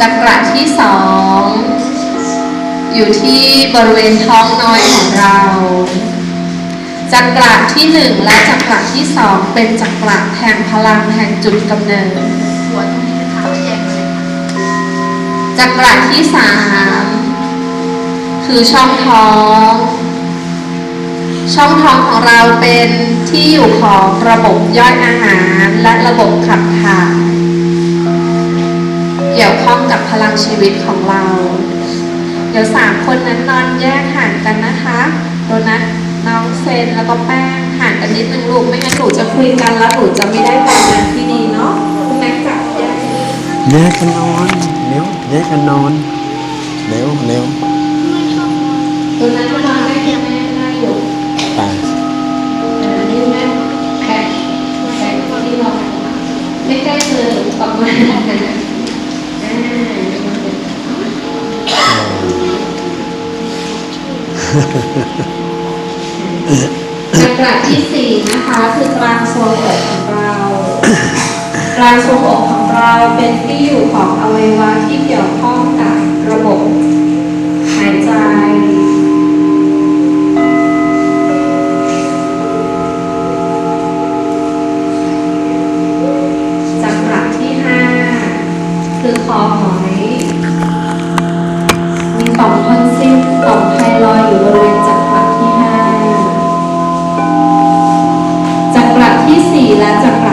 จักระที่สองอยู่ที่บริเวณท้องน้อยของเราจักระที่หนึ่งและจักระที่สองเป็นจักระแห่งพลังแห่งจุดกำเนิดจักระที่สามคือช่องท้อง ช่องท้องของเราเป็นที่อยู่ของระบบย่อยอาหารและระบบขับถ่าย ข้องกับพลังชีวิตของเรา เดี๋ยวสามคนนั้นนอนแยกห่างกันนะคะโดนัทน้องเซนแล้วก็แป้งห่างกันนิดนึงลูกไม่งั้นหนูจะคุยกันแล้วหนูจะไม่ได้ความงานที่ดีเนาะคุณแม็กจับแยกนิดนึงแยกกันนอนเร็วแยกกันนอนเร็วเร็วตรงนั้นก็นอนได้ยังแม่ได้อยู่ตายอ่านี่แม่แบกแบกที่รอไม่ใกล้เธอออกมาอ่ จักระที่สี่นะคะ คือกลางทรวงอกของเรากลางทรวงอกของเราเป็นที่อยู่ของอวัยวะที่เกี่ยวข้องกับระบบหายใจจักระที่ห้าคือคอหอยมีต่อมทอน ลอยอยู่บริเวณจักระที่ห้าจักระที่สี่และจักร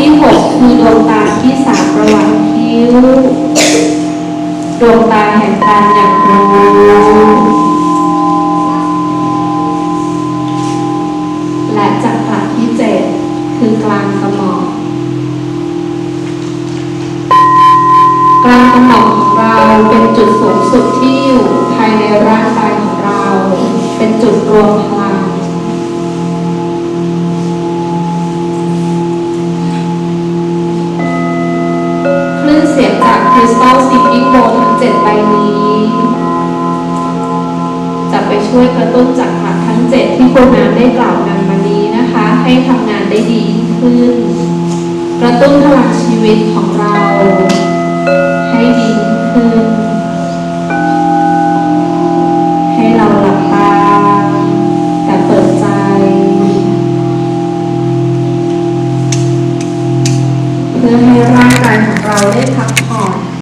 ที่หกคือดวงตาที่สามระหว่างคิ้ว ดวงตาแห่งการอย่างรู้และจักระที่เจ็ดคือกลางกระหม่อมกลางกระหม่อมของเราเป็นจุดสูงสุดที่ สตัลซีพิโบทั้งเจ็ดใบนี้ จะไปช่วยกระตุ้นจักระทั้งเจ็ดที่คุณน้ำได้กล่าวนำมานี้นะคะ ให้ทำงานได้ดีขึ้น กระตุ้นพลังชีวิตของเรา ให้ดีขึ้น ให้เราหลับตาแต่เปิดใจเพื่อให้ร่างกายของเราได้พัก